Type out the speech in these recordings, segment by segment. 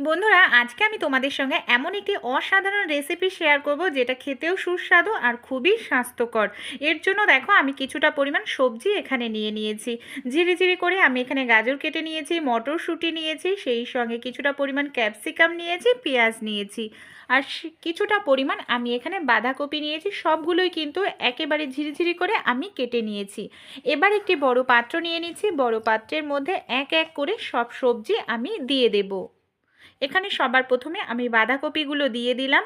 বন্ধুরা, আজকে আমি তোমাদের সঙ্গে এমন একটি অসাধারণ রেসিপি শেয়ার করব যেটা খেতেও সুস্বাদু আর খুবই স্বাস্থ্যকর। এর জন্য দেখো, আমি কিছুটা পরিমাণ সবজি এখানে নিয়ে নিয়েছি। ঝিরি ঝিরি করে আমি এখানে গাজর কেটে নিয়েছি, মটরশুঁটি নিয়েছি, সেই সঙ্গে কিছুটা পরিমাণ ক্যাপসিকাম নিয়েছি, পেঁয়াজ নিয়েছি। আর কিছুটা পরিমাণ আমি এখানে বাঁধাকপি নিয়েছি, সবগুলোই কিন্তু একেবারে ঝিরিঝিরি করে আমি কেটে নিয়েছি। এবার একটি বড় পাত্র নিয়ে নিচ্ছি, বড় পাত্রের মধ্যে এক এক করে সব সবজি আমি দিয়ে দেবো। এখানে সবার প্রথমে আমি বাঁধাকপিগুলো দিয়ে দিলাম।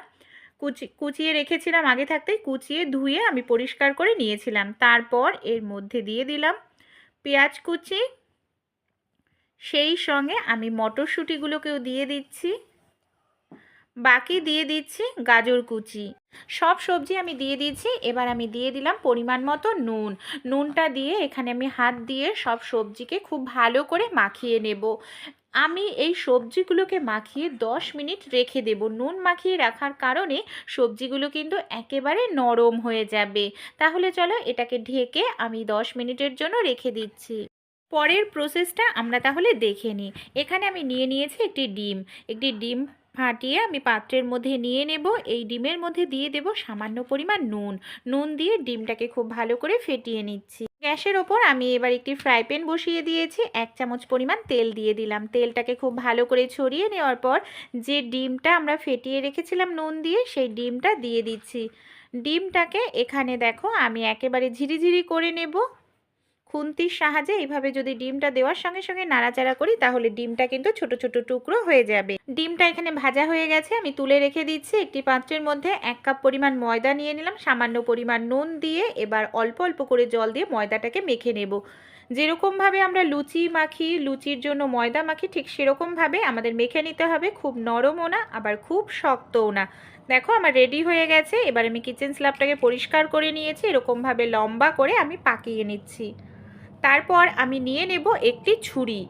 কুচি, কুচিয়ে রেখেছিলাম আগে থাকতেই কুচিয়ে ধুয়ে আমি পরিষ্কার করে নিয়েছিলাম। তারপর এর মধ্যে দিয়ে দিলাম পেঁয়াজ কুচি। সেই সঙ্গে আমি মটরশুঁটিগুলোকেও দিয়ে দিচ্ছি। বাকি দিয়ে দিচ্ছি গাজর কুচি। সব সবজি আমি দিয়ে দিয়েছি। এবার আমি দিয়ে দিলাম পরিমাণ মতো নুন। নুনটা দিয়ে এখানে আমি হাত দিয়ে সব সবজিকে খুব ভালো করে মাখিয়ে নেব। আমি এই সবজিগুলোকে মাখিয়ে 10 মিনিট রেখে দেব। নুন মাখিয়ে রাখার কারণে সবজিগুলো কিন্তু একেবারে নরম হয়ে যাবে। তাহলে চলো এটাকে ঢেকে আমি 10 মিনিটের জন্য রেখে দিচ্ছি। পরের প্রসেসটা আমরা তাহলে দেখে নিই। এখানে আমি নিয়ে নিয়েছি একটি ডিম। একটি ডিম ফাটিয়ে আমি পাত্রের মধ্যে নিয়ে নেব। এই ডিমের মধ্যে দিয়ে দেব সামান্য পরিমাণ নুন। নুন দিয়ে ডিমটাকে খুব ভালো করে ফেটিয়ে নিচ্ছি। গ্যাসের ওপর আমি এবার একটি ফ্রাই প্যান বসিয়ে দিয়েছি। এক চামচ পরিমাণ তেল দিয়ে দিলাম। তেলটাকে খুব ভালো করে ছড়িয়ে নেওয়ার পর যে ডিমটা আমরা ফেটিয়ে রেখেছিলাম নুন দিয়ে, সেই ডিমটা দিয়ে দিচ্ছি। ডিমটাকে এখানে দেখো আমি একেবারে ঝিরিঝিরি করে নেব। খুন্তির সাহায্যে এইভাবে যদি ডিমটা দেওয়ার সঙ্গে সঙ্গে নাড়াচাড়া করি, তাহলে ডিমটা কিন্তু ছোট ছোট টুকরো হয়ে যাবে। ডিমটা এখানে ভাজা হয়ে গেছে, আমি তুলে রেখে দিচ্ছি একটি পাত্রের মধ্যে। এক কাপ পরিমাণ ময়দা নিয়ে নিলাম, সামান্য পরিমাণ নুন দিয়ে এবার অল্প অল্প করে জল দিয়ে ময়দাটাকে মেখে নেব। যেরকমভাবে আমরা লুচি মাখি, লুচির জন্য ময়দা মাখি, ঠিক সেরকমভাবে আমাদের মেখে নিতে হবে, খুব নরমও না, আবার খুব শক্তও না। দেখো, আমার রেডি হয়ে গেছে, এবার আমি কিচেন স্ল্যাবটাকে পরিষ্কার করে নিয়েছি, এরকমভাবে লম্বা করে আমি পাকিয়ে নিচ্ছি। তারপর আমি নিয়ে নেব একটি ছুরি।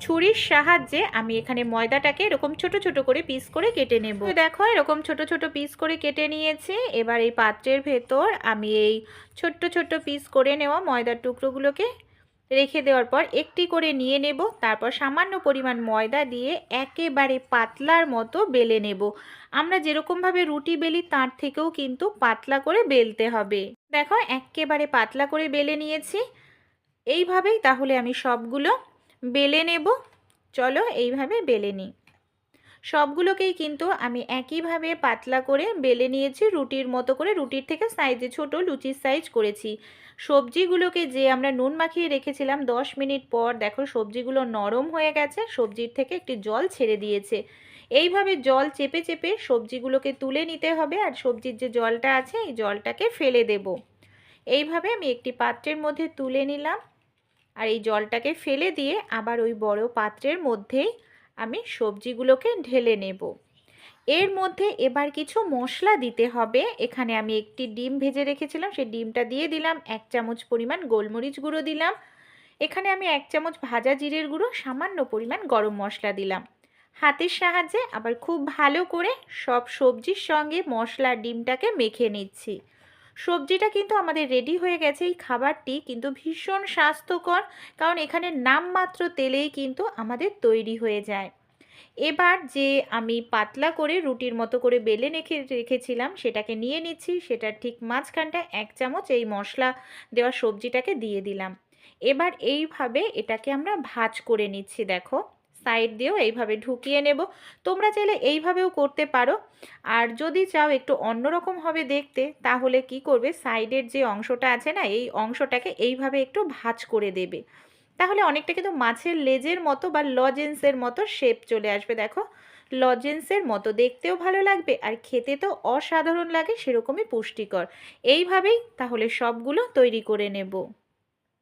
ছুরির সাহায্যে আমি এখানে ময়দাটাকে এরকম ছোট ছোট করে পিস করে কেটে নেব। দেখো, এরকম ছোট ছোট পিস করে কেটে নিয়েছি। এবার এই পাত্রের ভেতর আমি এই ছোট্ট ছোট্ট পিস করে নেওয়া ময়দার টুকরোগুলোকে রেখে দেওয়ার পর একটি করে নিয়ে নেব। তারপর সামান্য পরিমাণ ময়দা দিয়ে একেবারে পাতলার মতো বেলে নেব। আমরা যেরকমভাবে রুটি বেলি, তার থেকেও কিন্তু পাতলা করে বেলতে হবে। দেখো, একেবারে পাতলা করে বেলে নিয়েছি। এইভাবেই তাহলে আমি সবগুলো বেলে নেব। চলো এইভাবে বেলে নিই। সবগুলোকেই কিন্তু আমি একইভাবে পাতলা করে বেলে নিয়েছি, রুটির মতো করে। রুটির থেকে সাইজে ছোট লুচির সাইজ করেছি। সবজিগুলোকে যে আমরা নুন মাখিয়ে রেখেছিলাম দশ মিনিট পর, দেখো সবজিগুলো নরম হয়ে গেছে, সবজির থেকে একটি জল ছেড়ে দিয়েছে। এইভাবে জল চেপে চেপে সবজিগুলোকে তুলে নিতে হবে আর সবজির যে জলটা আছে, এই জলটাকে ফেলে দেব। এইভাবে আমি একটি পাত্রের মধ্যে তুলে নিলাম। আর এই জলটাকে ফেলে দিয়ে আবার ওই বড় পাত্রের মধ্যেই আমি সবজিগুলোকে ঢেলে নেব। এর মধ্যে এবার কিছু মশলা দিতে হবে। এখানে আমি একটি ডিম ভেজে রেখেছিলাম। সেই ডিমটা দিয়ে দিলাম, এক চামচ পরিমাণ গোলমরিচ গুঁড়ো দিলাম। এখানে আমি এক চামচ ভাজা জিরের গুঁড়ো, সামান্য পরিমাণ গরম মশলা দিলাম। হাতের সাহায্যে আবার খুব ভালো করে সব সবজির সঙ্গে মশলা ডিমটাকে মেখে নিচ্ছি। সবজিটা কিন্তু আমাদের রেডি হয়ে গেছে। এই খাবারটি কিন্তু ভীষণ স্বাস্থ্যকর, কারণ এখানে নামমাত্র তেলেই কিন্তু আমাদের তৈরি হয়ে যায়। এবার যে আমি পাতলা করে রুটির মতো করে বেলে রেখে, রেখেছিলাম, সেটাকে নিয়ে নিচ্ছি। সেটার ঠিক মাঝখানটা এক চামচ এই মশলা দেওয়া সবজিটাকে দিয়ে দিলাম। এবার এইভাবে এটাকে আমরা ভাজ করে নিচ্ছি, দেখো। সাইড দিয়েও এইভাবে ঢুকিয়ে নেব। তোমরা চাইলে এইভাবেও করতে পারো। আর যদি চাও একটু অন্যরকম হবে দেখতে, তাহলে কি করবে? সাইডের যে অংশটা আছে না, এই অংশটাকে এইভাবে একটু ভাঁজ করে দেবে। তাহলে অনেকটা কিন্তু মাছের লেজের মতো বা লজেন্সের মতো শেপ চলে আসবে, দেখো। লজেন্সের মতো দেখতেও ভালো লাগবে আর খেতে তো অসাধারণ লাগে, সেরকমই পুষ্টিকর। এইভাবেই তাহলে সবগুলো তৈরি করে নেব।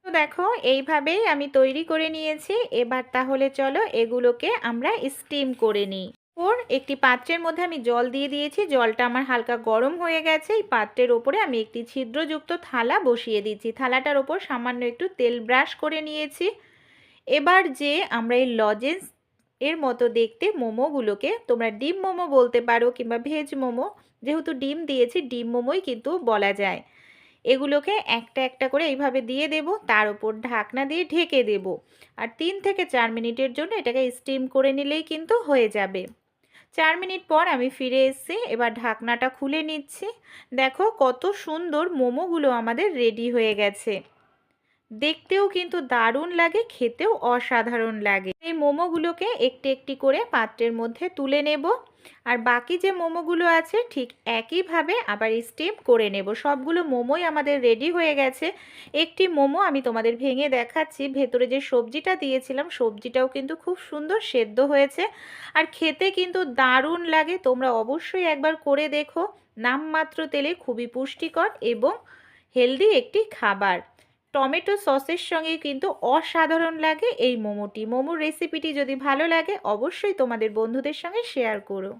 তো দেখো, এইভাবেই আমি তৈরি করে নিয়েছি। এবার তাহলে চলো এগুলোকে আমরা স্টিম করে নিই। ওর একটি পাত্রের মধ্যে আমি জল দিয়ে দিয়েছি। জলটা আমার হালকা গরম হয়ে গেছে। এই পাত্রের ওপরে আমি একটি ছিদ্রযুক্ত থালা বসিয়ে দিচ্ছি থালাটার ওপর সামান্য একটু তেল ব্রাশ করে নিয়েছি। এবার যে আমরা এই লজেন্স এর মতো দেখতে মোমোগুলোকে, তোমরা ডিম মোমো বলতে পারো কিংবা ভেজ মোমো, যেহেতু ডিম দিয়েছি, ডিম মোমোই কিন্তু বলা যায়। এগুলোকে একটা একটা করে এইভাবে দিয়ে দেব, তার উপর ঢাকনা দিয়ে ঢেকে দেব। আর তিন থেকে চার মিনিটের জন্য এটাকে স্টিম করে নিলেই কিন্তু হয়ে যাবে। চার মিনিট পর আমি ফিরে এসেছি এবার ঢাকনাটা খুলে নিচ্ছি। দেখো কত সুন্দর মোমোগুলো আমাদের রেডি হয়ে গেছে। দেখতেও কিন্তু দারুণ লাগে, খেতেও অসাধারণ লাগে। এই মোমোগুলোকে একটি একটি করে পাত্রের মধ্যে তুলে নেব। আর বাকি যে মোমোগুলো আছে ঠিক একইভাবে আবার স্টিম করে নেব। সবগুলো মোমোই আমাদের রেডি হয়ে গেছে। একটি মোমো আমি তোমাদের ভেঙে দেখাচ্ছি। ভেতরে যে সবজিটা দিয়েছিলাম, সবজিটাও কিন্তু খুব সুন্দর সেদ্ধ হয়েছে। আর খেতে কিন্তু দারুণ লাগে। তোমরা অবশ্যই একবার করে দেখো। নামমাত্র তেলে খুবই পুষ্টিকর এবং হেলদি একটি খাবার। টমেটো সসের সঙ্গে কিন্তু অসাধারণ লাগে এই মোমোটি। মোমোর রেসিপিটি যদি ভালো লাগে, অবশ্যই তোমাদের বন্ধুদের সঙ্গে শেয়ার করো।